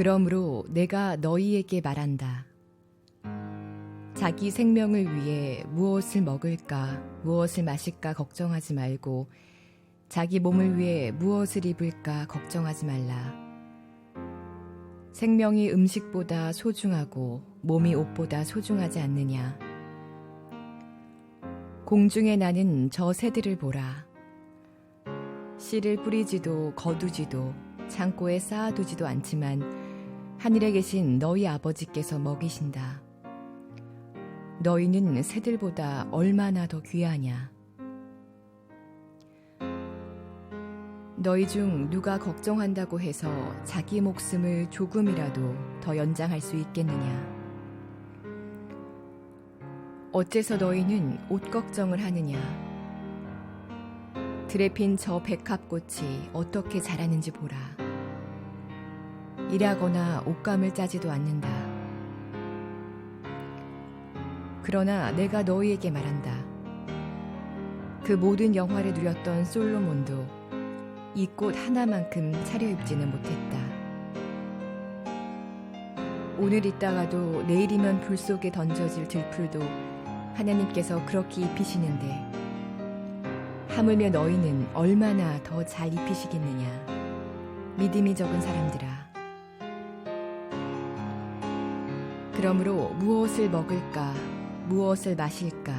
그러므로 내가 너희에게 말한다. 자기 생명을 위해 무엇을 먹을까, 무엇을 마실까 걱정하지 말고 자기 몸을 위해 무엇을 입을까 걱정하지 말라. 생명이 음식보다 소중하고 몸이 옷보다 소중하지 않느냐. 공중에 나는 저 새들을 보라. 씨를 뿌리지도 거두지도 창고에 쌓아두지도 않지만 하늘에 계신 너희 아버지께서 먹이신다. 너희는 새들보다 얼마나 더 귀하냐. 너희 중 누가 걱정한다고 해서 자기 목숨을 조금이라도 더 연장할 수 있겠느냐? 어째서 너희는 옷 걱정을 하느냐? 들에 핀저 백합꽃이 어떻게 자라는지 보라. 일하거나 옷감을 짜지도 않는다. 그러나 내가 너희에게 말한다. 그 모든 영화를 누렸던 솔로몬도 이 꽃 하나만큼 차려입지는 못했다. 오늘 있다가도 내일이면 불 속에 던져질 들풀도 하나님께서 그렇게 입히시는데 하물며 너희는 얼마나 더 잘 입히시겠느냐. 믿음이 적은 사람들아. 그러므로 무엇을 먹을까, 무엇을 마실까,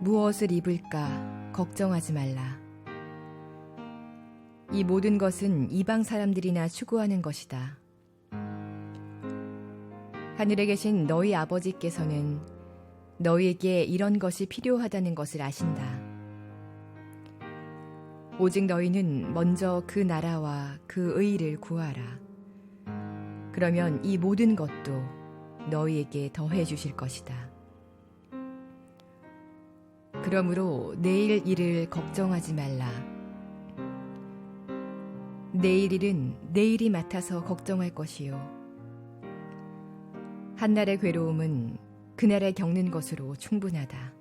무엇을 입을까 걱정하지 말라. 이 모든 것은 이방 사람들이나 추구하는 것이다. 하늘에 계신 너희 아버지께서는 너희에게 이런 것이 필요하다는 것을 아신다. 오직 너희는 먼저 그 나라와 그 의를 구하라. 그러면 이 모든 것도 너희에게 더해 주실 것이다. 그러므로 내일 일을 걱정하지 말라. 내일 일은 내일이 맡아서 걱정할 것이요. 한날의 괴로움은 그날에 겪는 것으로 충분하다.